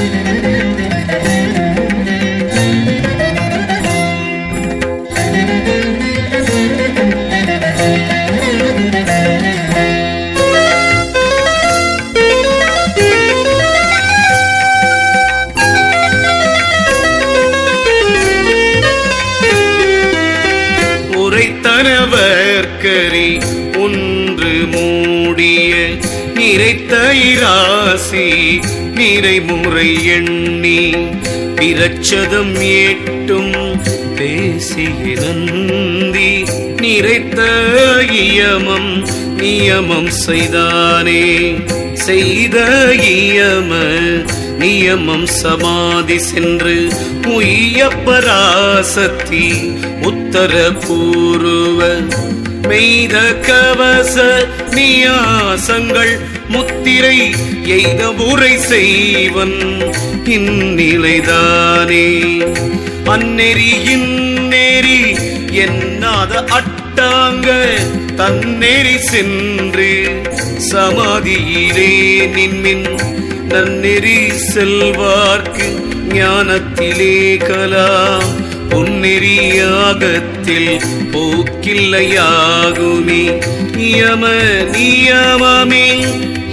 didn't நிறைமுறை எண்ணி பிரச்சதம் ஏட்டும் பேசிய நந்தி நிறைத்த இயமம் நியமம் செய்தானே. செய்த இயம நியமம் சமாதி சென்று உய்ய பராசக்தி உத்தர பூர்வ மெய்த கவச நியாசங்கள் முத்திரை எய்த உரை செய்வன் இந்நிலைதானே அந்நெறியின் நெறி என்னாத அட்டாங்க தன்னெறி சென்று சமாதியிலே நின்மின் நன்னெறி செல்வார்க்கு ஞானத்திலே கலாம். பொன்னெறியாகத்தில் போக்கில்லையாகுமே. நியம நியமமே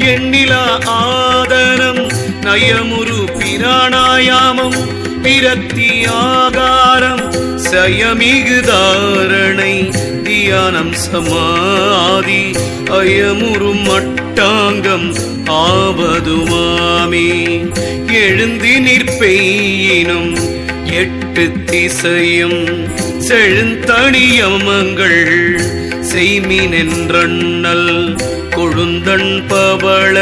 எண்ணிலா ஆதனம் நயமுரு பிராணாயாமம் பிரத்தி ஆகாரம் சயமிகு தாரணை தியானம் சமாதி அயமுறு மட்டாங்கம் ஆவதுமாமே. எழுந்து நிற்பெய்யினும் எட்டு திசையும் செழுந்தணியமங்கள் செய்மினென்றண்ணல் கொழுந்தன் பவள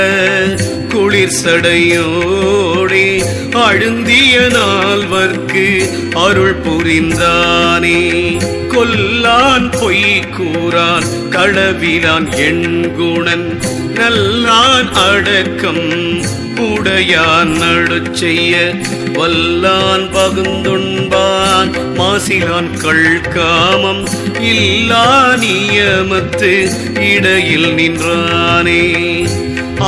குளிர் சடையோடே அழுந்திய நால்வர்க்கு அருள் புரிந்தானே. கொல்லான் பொய் கூறான் களவிலான் எண்குணன் நல்லான் அடக்கம் உடையான் நடுச்செய்ய வல்லான் பகுந்துண்பான் மாசிலான் கள் காமம் இல்லா நியமத்து இடையில் நின்றானே.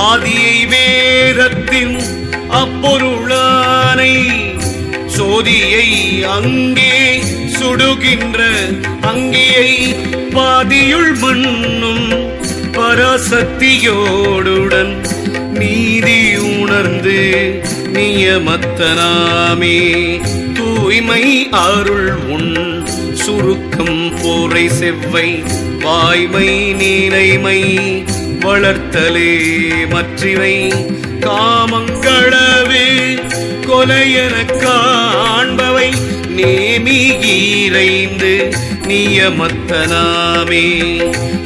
ஆதியை வேதத்தின் அப்பொருளானை சோதியை அங்கே சுடுகின்ற அங்கேயை பாதியுள் மண்ணும் பராசக்தியோடுடன் நீதி உணர்ந்து நியமத்தனாமே. தூய்மை அருள் உன் சுருக்கம் போரை செவ்வை. வாய்மை நீலைமை வளர்த்தலே மற்றிவை. காமங்களவே கொலையென காண்பவை. நேமி ஈரைந்து நியமத்தனாமே.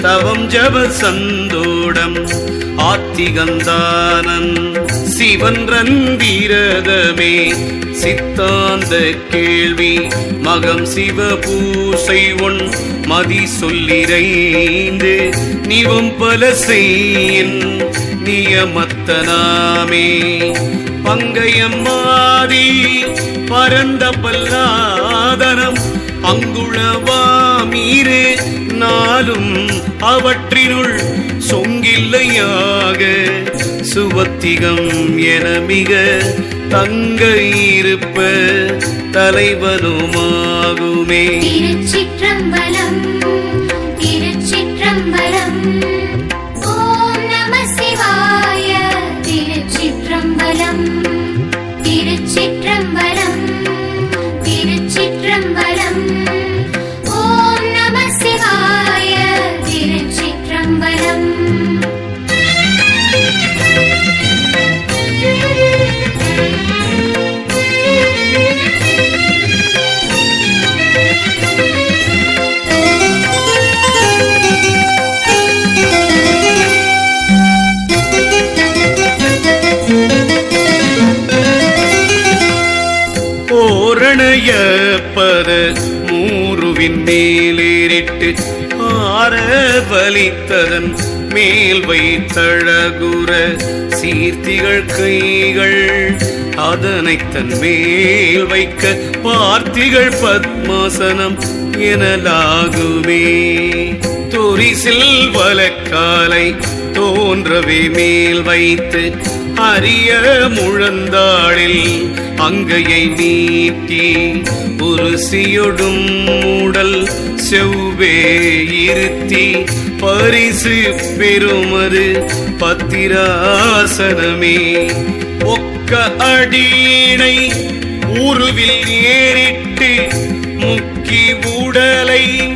தவம் ஜப சந்தோடம் ஆத்திகந்தானன் சிவன் ரந்திரதமே சித்தாந்த கேள்வி மகம் சிவ பூசை ஒன் மதி சொல்லிரைந்து நிவம் பல செய்யின் நியமத்தனாமே. பங்கையம்மாதி பரந்த பல்லாதனம் அங்குளவாமீரே நாளும் அவற்றினுள் சொங்கில்லையாக சுவத்திகம் என மிக தங்க இருப்ப தலைவனுமாகுமே. திருச்சிற்றம்பலம் மேலேறிட்டு ஆர மேல் வைத்தழகுற சீர்த்திகள் கைகள் அதனை தன் மேல் வைக்க பார்த்திகள் பத்மாசனம் எனலாகுமே. துரிசில் வலக்காலை தோன்றவே மேல் வைத்து அரிய முழந்தாளில் அங்கையை நீட்டி உருசியொடும் மூடல் செவ்வே இருத்தி பரிசு பெருமது பத்திராசனமே. ஒக்க அடியினை ஊருவில் ஏறிட்டு முக்கி உடலை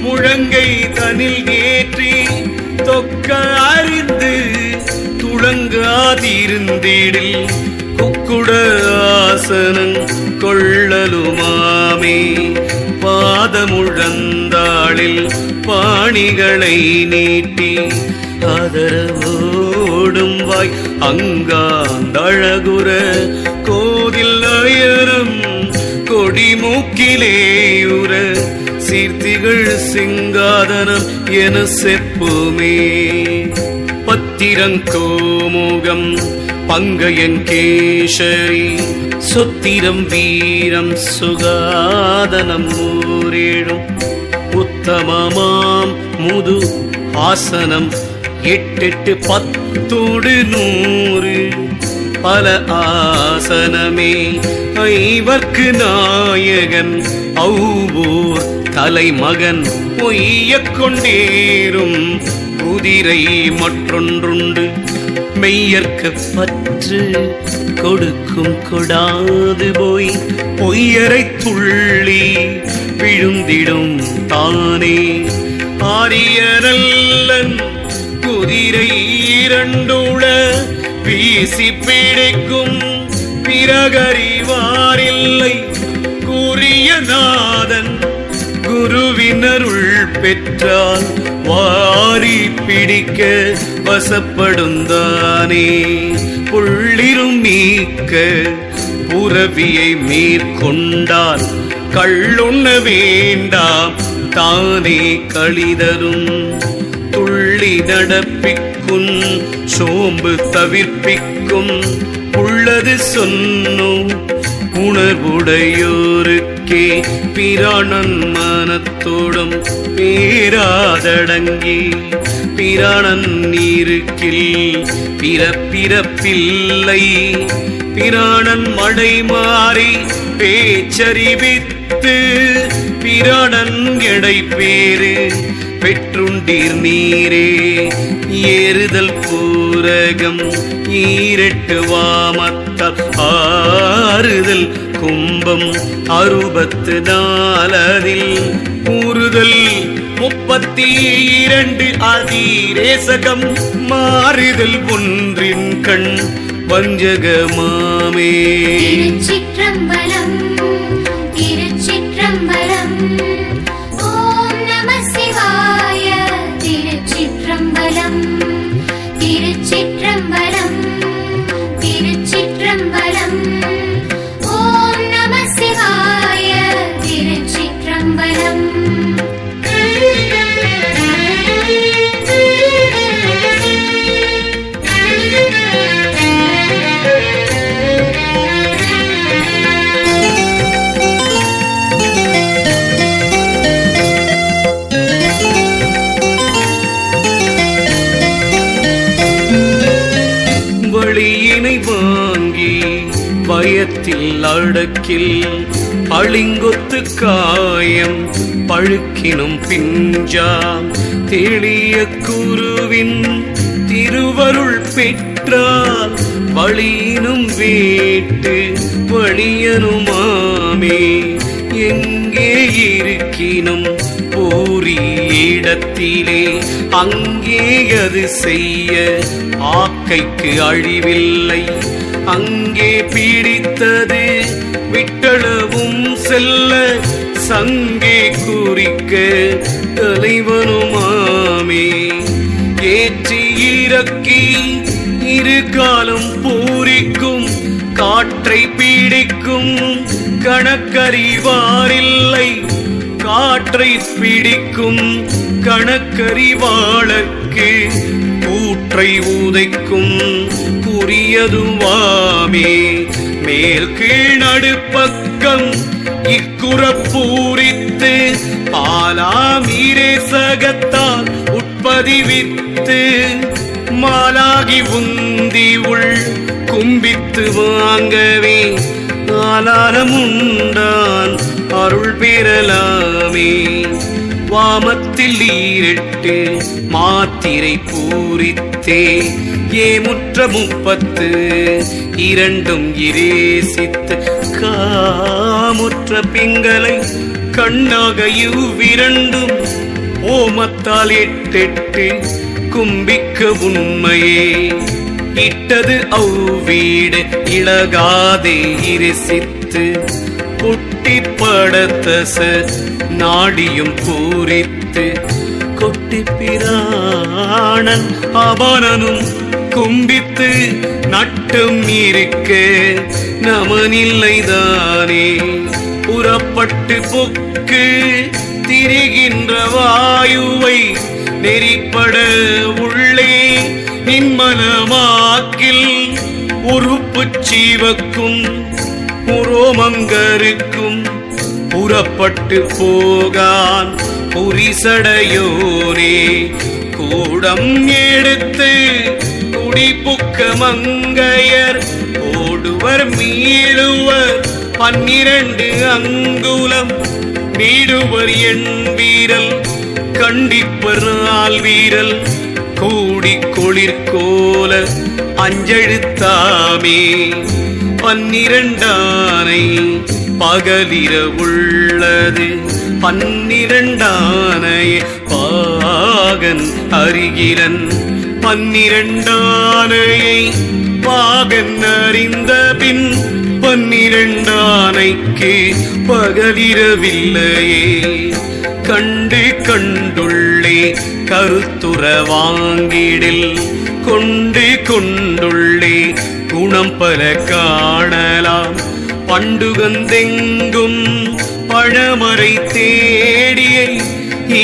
முழங்கை தனில் ஏற்றி தொக்க அறி துளங்காதிருந்திடில் குக்குட ஆசனம் கொள்ளலுமாமே. பாதமுழந்தாளில் பாணிகளை நீட்டி அதரவோடும் வாய் அங்காந்தழகுற கோதில் அயரம் கொடிமூக்கிலேயுற சீர்த்திகள் சிங்காதனம் என செப்புமே. கோமுகம் பங்கையன் கேசரி. சுத்திரம் வீரம் சுகாதனம் ஊரேழும். உத்தமமாம் முது ஆசனம் எட்டெட்டு பத்தோடு நூறு. பல ஆசனமே ஐவர்க்கு நாயகன். ஔவோர் தலைமகன் பொய்ய கொண்டேரும் குதிரை மற்றொன்றுண்டு. மெய்யற்கு பற்று கொடுக்கும் கொடாது போய். பொய்யரை துள்ளி விழுந்திடும் தானே. ஆரியரல்லன் குதிரை இரண்டுள வீசி பிடிக்கும். பிறகறிவாரில்லை கூறிய நாதன் குருவினருள் பெற்றான். வாரி பிடிக்க வசப்படும் தானே. புள்ளிரும் நீக்க புறவியை மேற்கொண்டால் கள்ளுண்ண வேண்டாம் தானே கழிதரும் துள்ளி நடப்பிக்கும் சோம்பு தவிர்ப்பிக்கும் உள்ளது சொன்னோம் உணர்வுடையோருக்கே பிராணன் மனத்தோடும் பேராதடங்கி. பிராணன் நீருக்கில் பிறப்பிறப்பில்லை. பிராணன் மடை மாறி பேச்சறிவித்து பிராணன் எடை பேரு பெற்றுண்டீர் நீரே. ஏறுதல் பூரகம் ஈரெட்டு வாமத்தால் ஆறுதல் கும்பம் அறுபத்து நாலதில் கூறுதல் முப்பத்தி இரண்டு அதிரேசகம் மாறுதல் ஒன்றின் கண் வஞ்சகமாமே திருச்சிற்றம்பலம் திருச்சிற்றம்பலம். பயத்தில் அடக்கில் அழிங்கொத்து காயம் பழுக்கினும் பிஞ்சா. தெளிய குருவின் திருவருள் பெற்றால் வழியினும் வேட்டு வழியனுமாமே எங்கே இருக்கினும் பூரி இடத்திலே அங்கே அது செய்ய ஆக்கைக்கு அழிவில்லை. அங்கே பீடித்தது விட்டளவும் செல்ல சங்கே குறிக்க தலைவனுமாமே. ஏற்றி இறக்கி இரு காலம் பூரிக்கும் காற்றை பீடிக்கும் கணக்கறிவாரில்லை. காற்றை பிடிக்கும் கணக்கறிவாளர்க்கு கூற்றை உதைக்கும் உரியதுவாமே மேல் கீழ் நடுப்பக்கம் இக்குறப்பூரித்து பாலாமீரே சகத்தால் உட்பதிவித்து மாலாகி உந்தி உள் கும்பித்து வாங்கவே ஆலாரம் அருள் பெறலாமே. வாமத் வாமத்தில் ஈரெட்டு மாத்திரை பூரித்தே ஏமுற்ற முப்பத்து இரண்டும் இரேசித்து காமுற்ற பிங்களை கண்ணாக இவ்விரண்டும் ஓமத்தால் எட்டெட்டு கும்பிக்க உண்மையே. இட்டது அவ்வீடு இழகாதே இரசித்து பொட்டி படத்தச நாடியும் பூரித்து கொட்டி பிராணன் அபானனும் கும்பித்து நட்டும் இருக்க நமனில்லைதானே. புறப்பட்டு பொக்கு திரிகின்ற வாயுவை நெறிப்பட உள்ளே நின்மனமாக்கில் உறுப்பு சீவக்கும் புரோமங்கருக்கும் புறப்பட்டு போகான் புரிசடையோனே கூடம் எடுத்து குடிப்புக்க மங்கையர் ஓடுவர் மீளுவர் பன்னிரண்டு அங்குலம். நீடுவர் என் வீரல் கண்டிப்பர் நாள் வீரல். கூடி குளிர்கோல அஞ்செழுத்தாமே. பன்னிரண்டானை பகலிர உள்ளது. பன்னிரண்டானைய பாகன் அருகிலன் பன்னிரண்டானையை பாகன் அறிந்த பின் பன்னிரண்டானைக்கு பகலிரவில்லையே. கண்டு கண்டுள்ளே கருத்துற வாங்கிடில். கொண்டு கொண்டுள்ளே குணம் பல காணலாம். பண்டுகந்தெங்கும் பழமறை தேடியை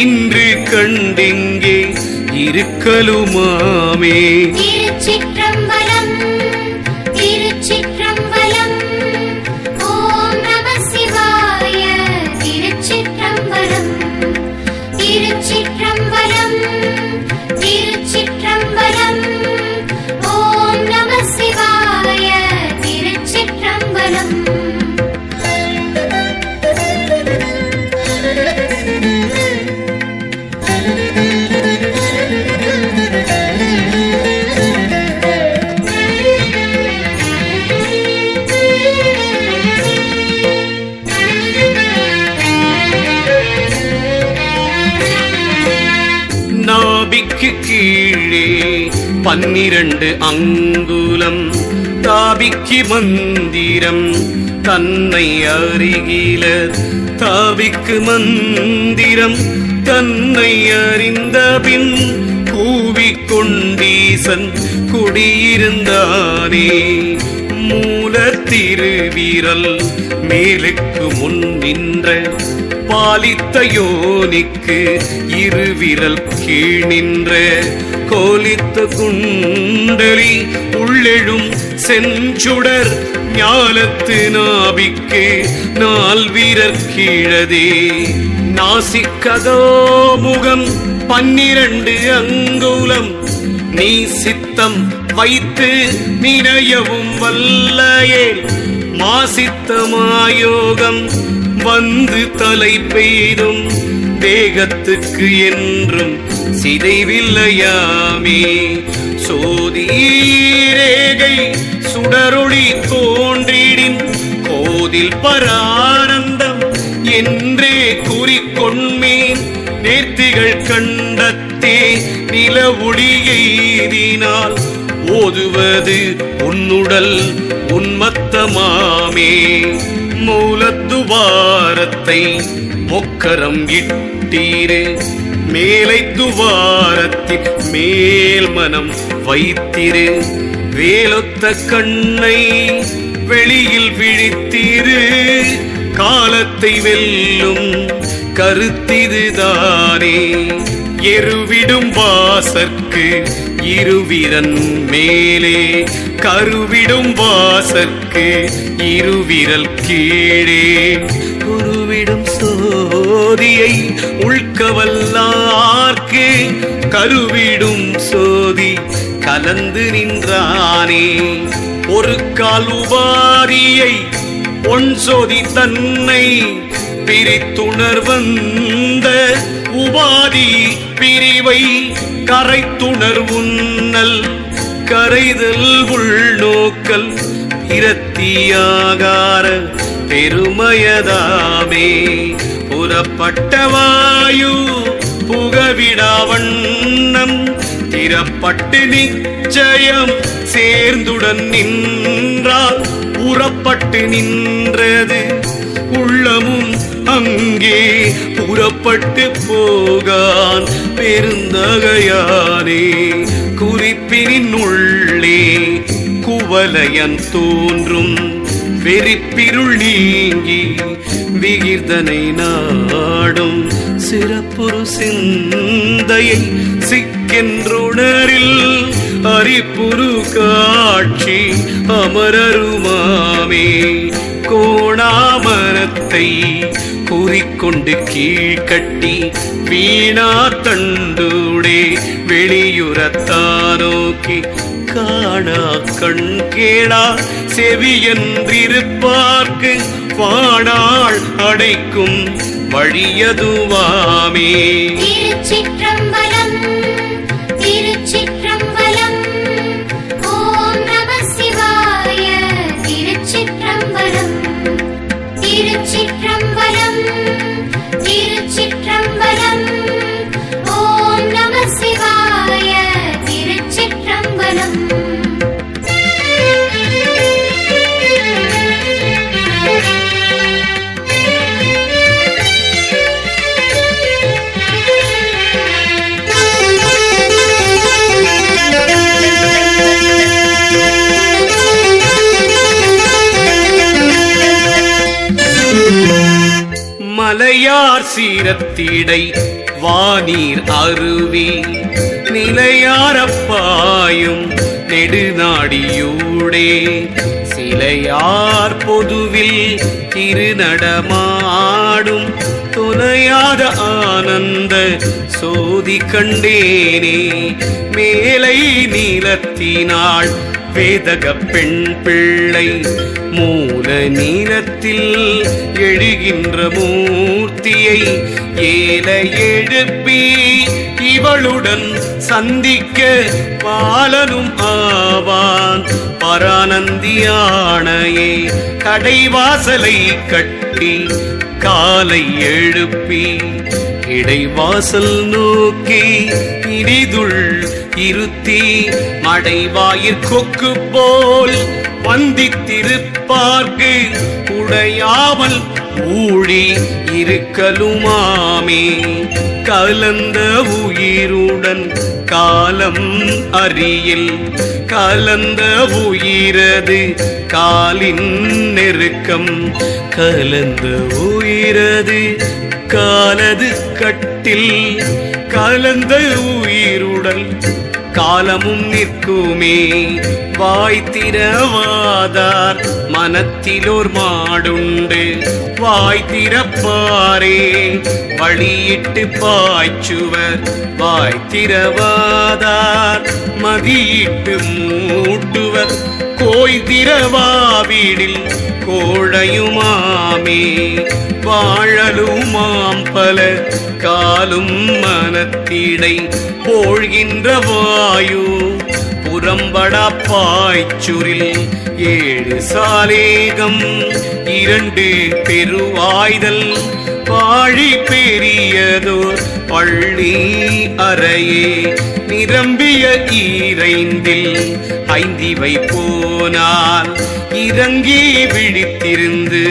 இன்று கண்டிங்கே இருக்கலுமாமே. திருச்சிற்றம்பலம் பன்னிரண்டு அங்குலம் தாபிக்கு மந்திரம் தன்னை அருகில தாபிக்கு மந்திரம் தன்னை அறிந்த பின் கூவிக்கொண்டீசன் குடியிருந்தானே. மூல திருவீரல் மேலுக்கு முன் நின்ற பாலித்த யோனிக்கு இருவிரல் கீழ் நின்ற கோலித்த குண்டலி உள்ளெழும் செஞ்சுடர் ஞாலத்து நாபிக்கு நால் வீரர் கீழதே. நாசிக்கதோ முகம் பன்னிரண்டு அங்குலம். நீ சித்தம் வைத்து நினையவும் வல்லையே. மாசித்த மாயோகம் வந்து தலை பெய்தும். தேகத்துக்கு என்றும் சிதைவில்லையாமே. சோதீரேகை சுடரொளி தோன்றிடின் கோதில் பரானந்தம் என்றே கூறிக்கொண்மேன். நேர்த்திகள் கண்டத்தே நில ஒளியெய்தினால் ஓதுவது உன்னுடல் உன்மத்தமாமே. மூலத்துவாரத்தை ஒக்கரம் இட்டீரே. மேலை துவாரத்தின் மேல் மனம் வைத்திரு. வேலொத்த கண்ணை வெளியில் விழித்திரு. காலத்தை வெல்லும் கருத்திதுதானே எருவிடும் வாசற்கு இருவிரன் மேலே. கருவிடும் வாசற்கு இருவிரல் கீழே. விடும் சோதியை உள்கவல்லார்க்கு கருவிடும் சோதி கலந்து நின்றானே. ஒரு கால் உபாதியை பொன் சோதி தன்னை பிரித்துணர் வந்த உபாதி பிரிவை கரைத்துணர் உன்னல் கரைதல் உள்நோக்கல் இரத்தியாகார பெருமயதாமே. புறப்பட்ட வாயு புகவிடாவண்ணம் திறப்பட்டு நிச்சயம் சேர்ந்துடன் நின்றால் புறப்பட்டு நின்றது. உள்ளமும் அங்கே புறப்பட்டு போகான் பெருந்தகையானே. குறிப்பினின் உள்ளே குவலயன் தோன்றும். வெறிப்பிருள் நீங்கி விகிர்தனை நாடும் சிறப்புரு சிந்தையை சிக்கென்றுணரில் அரிப்புரு காட்சி அமரருமாமே. கோணாமரத்தை கூறிக்கொண்டு கீழ்கட்டி வீணா தண்டுடே தண்டூடே வெளியுறத்தானோக்கி காணா கண் கேளா செவியன்றிருப்பார்க்கு பாடாள் அடைக்கும் வழியதுவாமே திருச்சிற்றம்பலம் திருச்சிற்றம்பலம் சீரத்திடை வானீர் அருவி நிலையாரப்பாயும் நெடுநாடியூடே. சிலையார் பொதுவில் திருநடமாடும் துணையாத ஆனந்த சோதி கண்டேனே. மேலை நீளத்தினாள் வேதக பெண் பிள்ளை மூல நீலத்தில் எழுகின்ற மூர்த்தியை ஏல எழுப்பி இவளுடன் சந்திக்க பாலனும் ஆவான். பரானந்தியானையே கடைவாசலை கட்டி காலை எழுப்பி இடைவாசல் நோக்கி இனிதுள் இருத்தி மடைவாயிற் கொக்கு போல் வந்தித்திருப்பார்க்கு உடையாமல் ஊழி இருக்கலுமாமே. கலந்த உயிருடன் காலம் அறியில் கலந்த உயிரது காலின் நெருக்கம். கலந்த உயிரது காலது கட்டில் கலந்த உயிருடன் காலமும் நிற்குமே. வாய்த்திரவாதார் மனத்திலோர் மாடுண்டு. வாய்த்திரப்பாரே வழியிட்டு பாய்ச்சுவர். வாய்த்திரவாதார் மதியிட்டு மூட்டுவர். கோய்திரவாவீடில் கோழையுமாமே வாழலுமாம் பல காலும் மனத்திடை போழ்கின்ற வாயு. புறம்படா பாய்ச்சுரில் ஏழு சாலேகம் இரண்டு பெருவாய்தல். வாழி பெரியதோர் பள்ளி அறையே நிரம்பிய ஈரைந்தில் ஐந்திவை போனால் இறங்கி விழித்திருந்து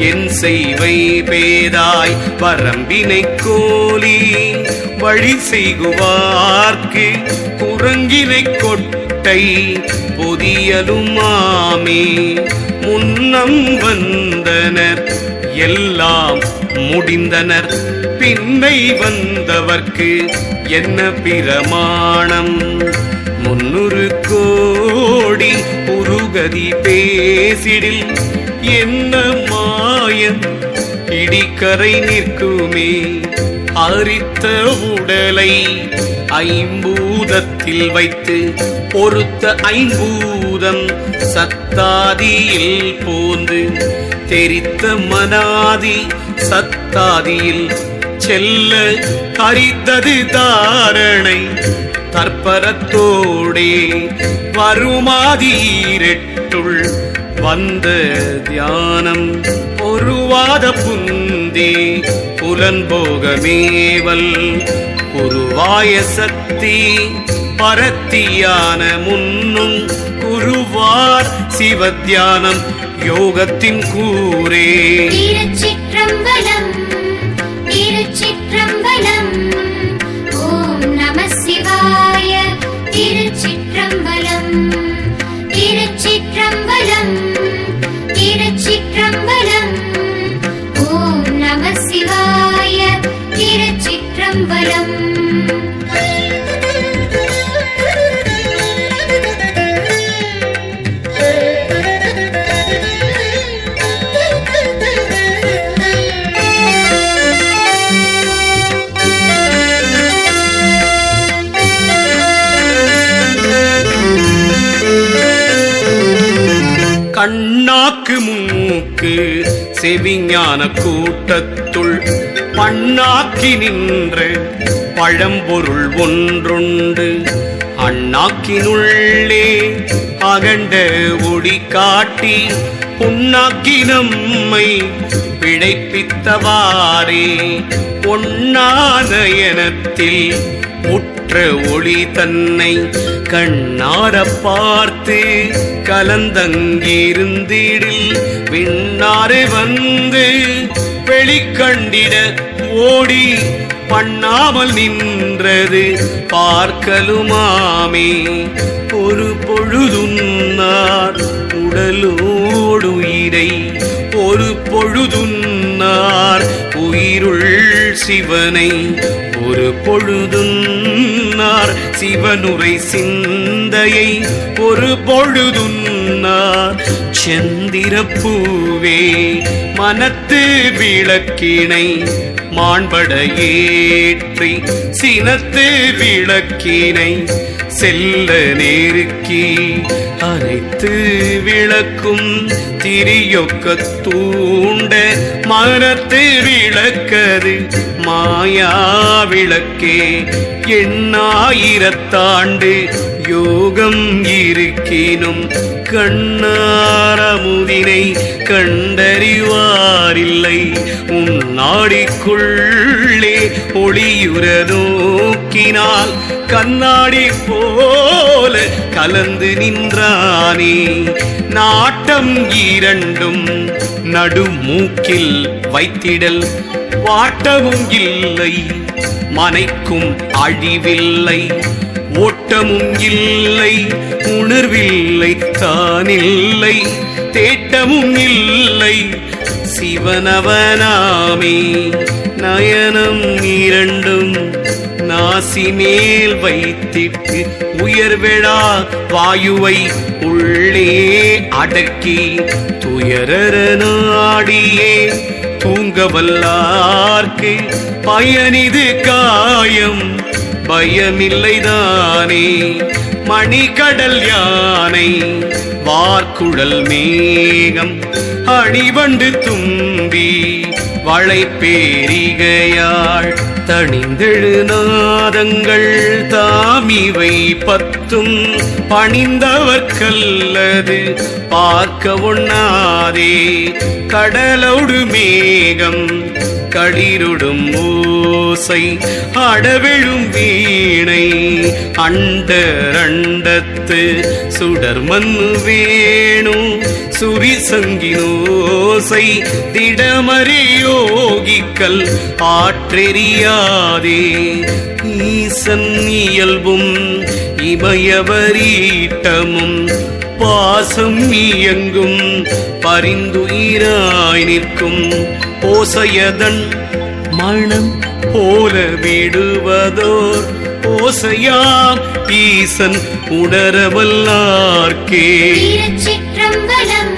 என் செய்வை பேதாய் பரம்பினை கோலி வழி செய்குவார்க்கு குரங்கினை கொட்டை பொதியலுமாமே. முன்னம் வந்தனர் எல்லாம் முடிந்தனர். பின்னை வந்தவர்க்கு என்ன பிரமாணம்? முன்னூறு ஓடி புருகதி பேசிடில் என்ன மாயன்? இடிக்கரை நிற்குமே. அரித்த உடலை ஐம்பூதத்தில் வைத்து பொறுத்த ஐம்பூதம் சத்தாதியில் போந்து தெரித்த மனாதி சத்தாதியில் செல்ல கரித்தது தாரணை. தற்பரத்தோடே வருமாதீரெட்டுள் வந்த தியானம் ஒருவாத புந்தி புலன்போகமேவல் குருவாய சக்தி பரத்தியான முன்னும் குருவார் சிவத்தியானம் யோகத்தின் கூரே. திருச்சிற்றம்பலம் திருச்சிற்றம்பலம். செவிஞான கூட்டத்துள் பண்ணாக்கி நின்ற பழம்பொருள் ஒன்றுண்டு. அண்ணாக்கினுள்ளே அகண்ட ஒளி காட்டி புண்ணாக்கி நம்மை பிழைப்பித்தவாறே பொன்னான பொன்னாதயனத்தில் என்ற ஒளி தன்னை கண்ணார பார்த்து கலந்தங்கிருந்திடில் விண்ணாறு வந்து வெளிக்கண்டிட ஓடி பண்ணாமல் நின்றது பார்க்கலுமாமே. ஒரு பொழுதுன்னார் உடலோடு உயிரை ஒரு பொழுதுன்னார் உயிருள் சிவனை. ஒரு பொழுதுன்னார் சிவனுரை சிந்தையை ஒரு பொழுதுன்னார். செந்திரப்பூவே மனத்து விளக்கினை மாண்பட ஏற்றி சினத்து விளக்கினை செல்ல நேருக்கி அனைத்து விளக்கும் திரியொக்க தூண்ட மனத்து விளக்கது மாயா விளக்கே எண்ணாயிரத்தாண்டு யோகம் இருக்கினும் கண்ணாரமுதினை கண்டறிவாரில்லை. உன் நாடிக்குள்ளே ஒளியுற நோக்கினால் கண்ணாடி போல கலந்து நின்றானே. நாட்டம் இரண்டும் நடுமூக்கில் வைத்திடல் வாட்டமும் இல்லை. மனைக்கும் அழிவில்லை. ஓட்டமும் இல்லை உணர்வில்லை தானில்லை தேட்டமும் இல்லை. சிவனவனாமே நயனம் இரண்டும் நாசி மேல் வைத்திட்டு உயர்விழா வாயுவை உள்ளே அடக்கி துயரற நாடியே தூங்க வல்லார்க்கு பயனிது காயம். பயமில்லைதானே? மணிகடல் யானை வார்குழல் மேகம் அணிவண்டு தும்பி வளைப்பேரிகையாள் தணிந்தெழு நாதங்கள் தாமிவை பத்தும் பணிந்தவர்க்கல்லது பார்க்க ஒண்ணாதே கடலோடு மேகம் களிருடும் ஓசை அடவிழும் வீணை அண்டரண்டத்து சுடர் மண்ணு வேணு சுரிசங்கினோசை திடமறியோகிக்கல் ஆற்றெறியாதே. ஈசன் இயல்பும் இமயவரீட்டமும் பாசம் இயங்கும் பரிந்துயிராய் நிற்கும். ஓசையதன் மனம் போல விடுவதோர் ஓசையாம் ஈசன் உணரவல்லார்க்கே. சிற்றம்பலம்